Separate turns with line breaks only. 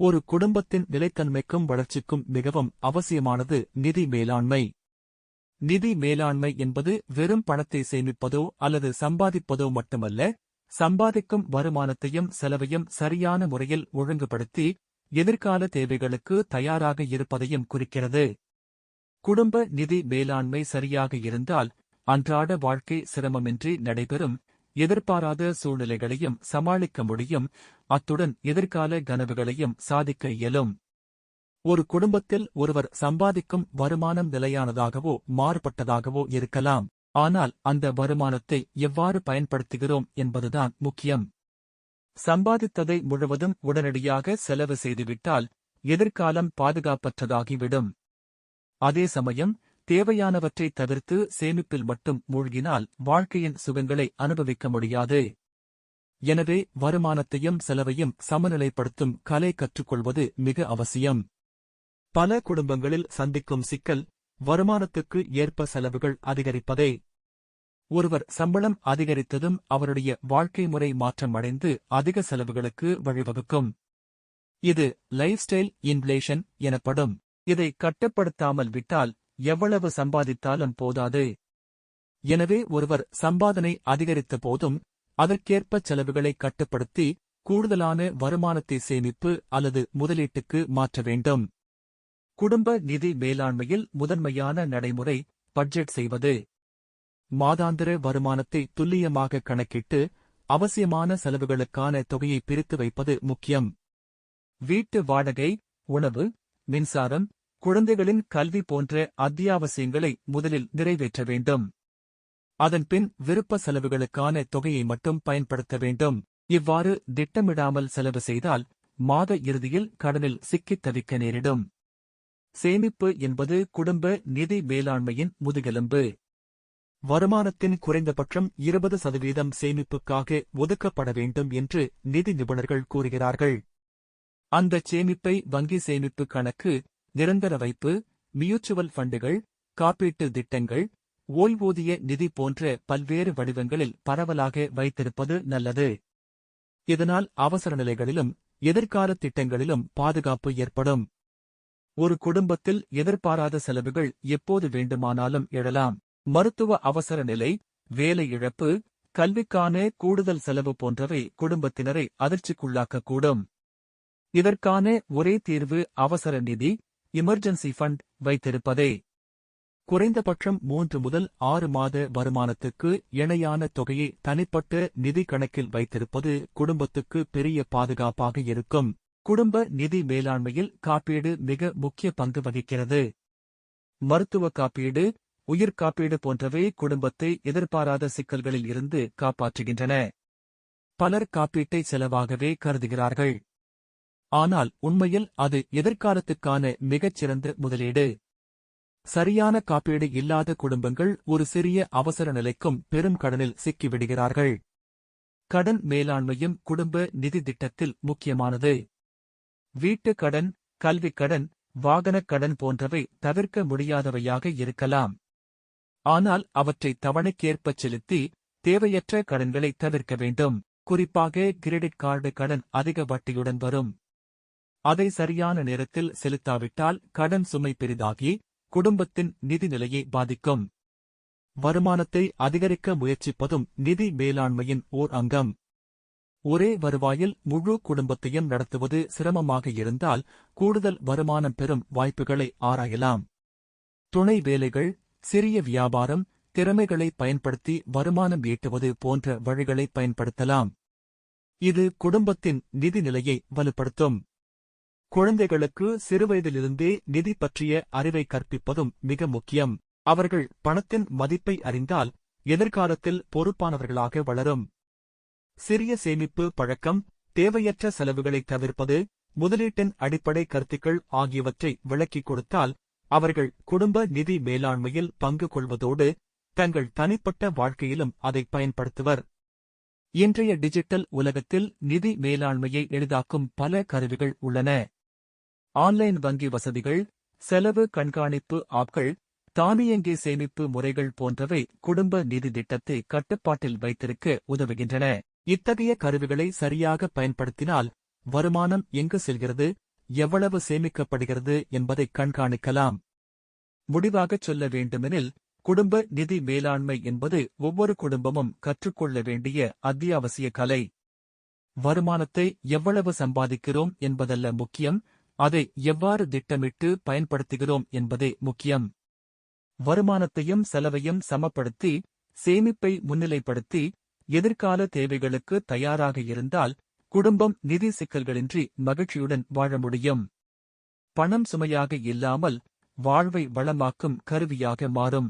ஒரு குடும்பத்தின் நிலைத்தன்மைக்கும் வளர்ச்சிக்கும் மிகவும் அவசியமானது நிதி மேலாண்மை. நிதி மேலாண்மை என்பது வெறும் பணத்தை சேமிப்பதோ அல்லது சம்பாதிப்பதோ மட்டுமல்ல சம்பாதிக்கும் வருமானத்தையும் செலவையும் சரியான முறையில் ஒழுங்குபடுத்தி எதிர்கால தேவைகளுக்கு தயாராக இருப்பதையும் குறிக்கிறது. குடும்ப நிதி மேலாண்மை சரியாக இருந்தால் அன்றாட வாழ்க்கை சிரமமின்றி நடைபெறும் எதிர்பாராத சூழ்நிலைகளையும் சமாளிக்க முடியும். அத்துடன் எதிர்கால கனவுகளையும் சாதிக்க இயலும். ஒரு குடும்பத்தில் ஒருவர் சம்பாதிக்கும் வருமானம் நிலையானதாகவோ மாறுபட்டதாகவோ இருக்கலாம். ஆனால் அந்த வருமானத்தை எவ்வாறு பயன்படுத்துகிறோம் என்பதுதான் முக்கியம். சம்பாதித்ததை முழுவதும் உடனடியாக செலவு செய்துவிட்டால் எதிர்காலம் பாதுகாப்பற்றதாகிவிடும். அதே சமயம் தேவையானவற்றை தவிர்த்து சேமிப்பில் மட்டும் மூழ்கினால் வாழ்க்கையின் சுகங்களை அனுபவிக்க முடியாது. எனவே வருமானத்தையும் செலவையும் சமநிலைப்படுத்தும் கலை கற்றுக்கொள்வது மிக அவசியம். பல குடும்பங்களில் சந்திக்கும் சிக்கல் வருமானத்துக்கு ஏற்ப செலவுகள் அதிகரிப்பதே. ஒருவர் சம்பளம் அதிகரித்ததும் அவருடைய வாழ்க்கை முறை மாற்றமடைந்து அதிக செலவுகளுக்கு வழிவகுக்கும். இது லைஃப் ஸ்டைல் இன்ஃப்ளேஷன் எனப்படும். இதை கட்டுப்படுத்தாமல் விட்டால் எவ்வளவு சம்பாதித்தாலும் போதாது. எனவே ஒருவர் சம்பாதனை அதிகரித்த போதும் அதற்கேற்ப செலவுகளை கட்டுப்படுத்தி கூடுதலான வருமானத்தை சேமிப்பு அல்லது முதலீட்டுக்கு மாற்ற வேண்டும். குடும்ப நிதி மேலாண்மையில் முதன்மையான நடைமுறை பட்ஜெட் செய்வது. மாதாந்திர வருமானத்தை துல்லியமாக கணக்கிட்டு அவசியமான செலவுகளுக்கான தொகையை பிரித்து வைப்பது முக்கியம். வீட்டு வாடகை உணவு மின்சாரம் குழந்தைகளின் கல்வி போன்ற அத்தியாவசியங்களை முதலில் நிறைவேற்ற வேண்டும். அதன்பின் விருப்ப செலவுகளுக்கான தொகையை மட்டும் பயன்படுத்த வேண்டும். இவ்வாறு திட்டமிடாமல் செலவு செய்தால் மாத இறுதியில் கடனில் சிக்கித் தவிக்க நேரிடும். சேமிப்பு என்பது குடும்ப நிதி மேலாண்மையின் முதுகெலும்பு. வருமானத்தின் குறைந்தபட்சம் இருபது சதவீதம் சேமிப்புக்காக ஒதுக்கப்பட வேண்டும் என்று நிதி நிபுணர்கள் கூறுகிறார்கள். அந்த சேமிப்பை வங்கி சேமிப்பு கணக்கு நிரந்தர வைப்பு மியூச்சுவல் ஃபண்டுகள் காப்பீட்டு திட்டங்கள் ஓய்வூதிய நிதி போன்ற பல்வேறு வடிவங்களில் பரவலாக வைத்திருப்பது நல்லது. இதனால் அவசர நிலைகளிலும் எதிர்கால திட்டங்களிலும் பாதுகாப்பு ஏற்படும். ஒரு குடும்பத்தில் எதிர்பாராத செலவுகள் எப்போது வேண்டுமானாலும் எழலாம். மருத்துவ அவசர நிலை வேலை இழப்பு கல்விக்கான கூடுதல் செலவு போன்றவை குடும்பத்தினரை அதிர்ச்சிக்குள்ளாக்கக்கூடும். இதற்கான ஒரே தீர்வு அவசர நிதி எமர்ஜென்சி ஃபண்ட் வைத்திருப்பதே. குறைந்தபட்சம் மூன்று முதல் ஆறு மாத வருமானத்துக்கு இணையான தொகையை தனிப்பட்ட நிதி கணக்கில் வைத்திருப்பது குடும்பத்துக்கு பெரிய பாதுகாப்பாக இருக்கும். குடும்ப நிதி மேலாண்மையில் காப்பீடு மிக முக்கிய பங்கு வகிக்கிறது. மருத்துவ காப்பீடு உயிர் காப்பீடு போன்றவை குடும்பத்தை எதிர்பாராத சிக்கல்களில் இருந்து காப்பாற்றுகின்றன. பலர் காப்பீட்டை செலவாகவே கருதுகிறார்கள். ஆனால் உண்மையில் அது எதிர்காலத்துக்கான மிகச்சிறந்த முதலீடு. சரியான காப்பீடு இல்லாத குடும்பங்கள் ஒரு சிறிய அவசர நிலைக்கும் பெரும் கடனில் சிக்கிவிடுகிறார்கள். கடன் மேலாண்மையும் குடும்ப நிதி திட்டத்தில் முக்கியமானது. வீட்டுக் கடன் கல்விக் கடன் வாகனக் கடன் போன்றவை தவிர்க்க முடியாதவையாக இருக்கலாம். ஆனால் அவற்றை தவணைக்கேற்பச் செலுத்தி தேவையற்ற கடன்களை தவிர்க்க வேண்டும். குறிப்பாக கிரெடிட் கார்டு கடன் அதிக வட்டியுடன் வரும். அதை சரியான நேரத்தில் செலுத்தாவிட்டால் கடன் சுமை பெரிதாகி குடும்பத்தின் நிதி நிலையை பாதிக்கும். வருமானத்தை அதிகரிக்க முயற்சிப்பதும் நிதி மேலாண்மையின் ஓர் அங்கம். ஒரே வருவாயில் முழு குடும்பத்தையும் நடத்துவது சிரமமாக இருந்தால் கூடுதல் வருமானம் பெறும் வாய்ப்புகளை ஆராயலாம். துணை வேலைகள் சிறிய வியாபாரம் திறமைகளை பயன்படுத்தி வருமானம் ஈட்டுவது போன்ற வழிகளை பயன்படுத்தலாம். இது குடும்பத்தின் நிதி நிலையை வலுப்படுத்தும். குழந்தைகளுக்கு சிறுவயதிலிருந்தே நிதி பற்றிய அறிவை கற்பிப்பதும் மிக முக்கியம். அவர்கள் பணத்தின் மதிப்பை அறிந்தால் எதிர்காலத்தில் பொறுப்பானவர்களாக வளரும். சிறிய சேமிப்பு பழக்கம் தேவையற்ற செலவுகளை தவிர்ப்பது முதலீட்டின் அடிப்படை கருத்துக்கள் ஆகியவற்றை விளக்கிக் கொடுத்தால் அவர்கள் குடும்ப நிதி மேலாண்மையில் பங்கு கொள்வதோடு தங்கள் தனிப்பட்ட வாழ்க்கையிலும் அதை பயன்படுத்துவர். இன்றைய டிஜிட்டல் உலகத்தில் நிதி மேலாண்மையை எளிதாக்கும் பல கருவிகள் உள்ளன. ஆன்லைன் வங்கி வசதிகள் செலவு கண்காணிப்பு ஆப்கள் தானியங்கி சேமிப்பு முறைகள் போன்றவை குடும்ப நிதி திட்டத்தை கட்டுப்பாட்டில் வைத்திருக்க உதவுகின்றன. இத்தகைய கருவிகளை சரியாக பயன்படுத்தினால் வருமானம் எங்கு செல்கிறது எவ்வளவு சேமிக்கப்படுகிறது என்பதை கண்காணிக்கலாம். முடிவாகச் சொல்ல வேண்டுமெனில் குடும்ப நிதி மேலாண்மை என்பது ஒவ்வொரு குடும்பமும் கற்றுக்கொள்ள வேண்டிய அத்தியாவசிய கலை. வருமானத்தை எவ்வளவு சம்பாதிக்கிறோம் என்பதல்ல முக்கியம் அதை எவ்வாறு திட்டமிட்டு பயன்படுத்துகிறோம் என்பதே முக்கியம். வருமானத்தையும் செலவையும் சமப்படுத்தி சேமிப்பை முன்னிலைப்படுத்தி எதிர்கால தேவைகளுக்கு தயாராக இருந்தால் குடும்பம் நிதி சிக்கல்களின்றி மகிழ்ச்சியுடன் வாழ முடியும். பணம் சுமையாக இல்லாமல் வாழ்வை வளமாக்கும் கருவியாக மாறும்.